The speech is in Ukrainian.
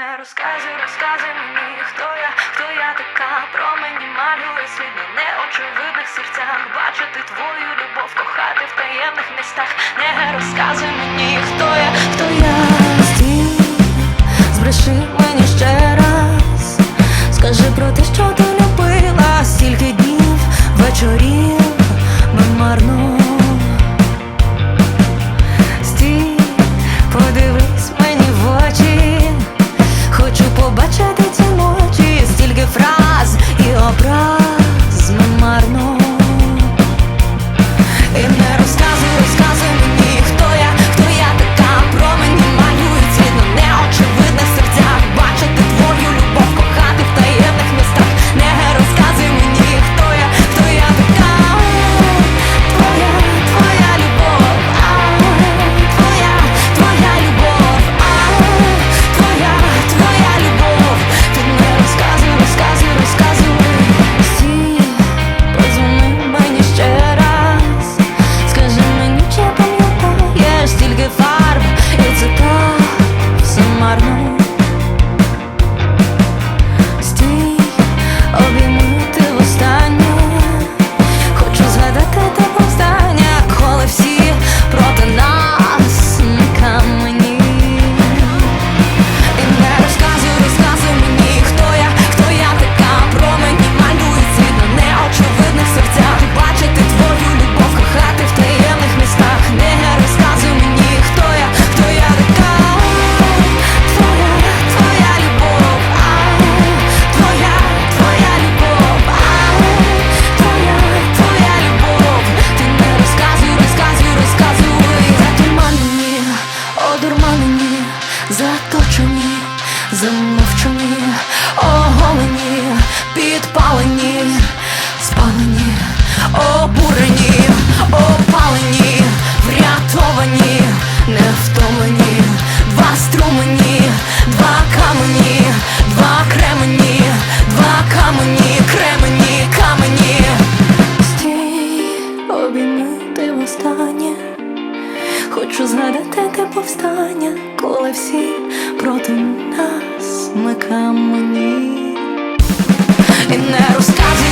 мене, розкази розказуй мені, хто я, хто я така, про мені малює світ на неочевидних серцях. Бачити твою любов, кохати в таємних містах, не розказуй. amarnos. заточені, замовчені, оголені, підпалені, спалені, обурені, опалені, врятовані, невтомлені, два струмені, два камені, два кремені, два камені, кремені, камені. Стій, обійми в останнє, хочу згадати те повстання коли всі проти нас на камені і не розказуй.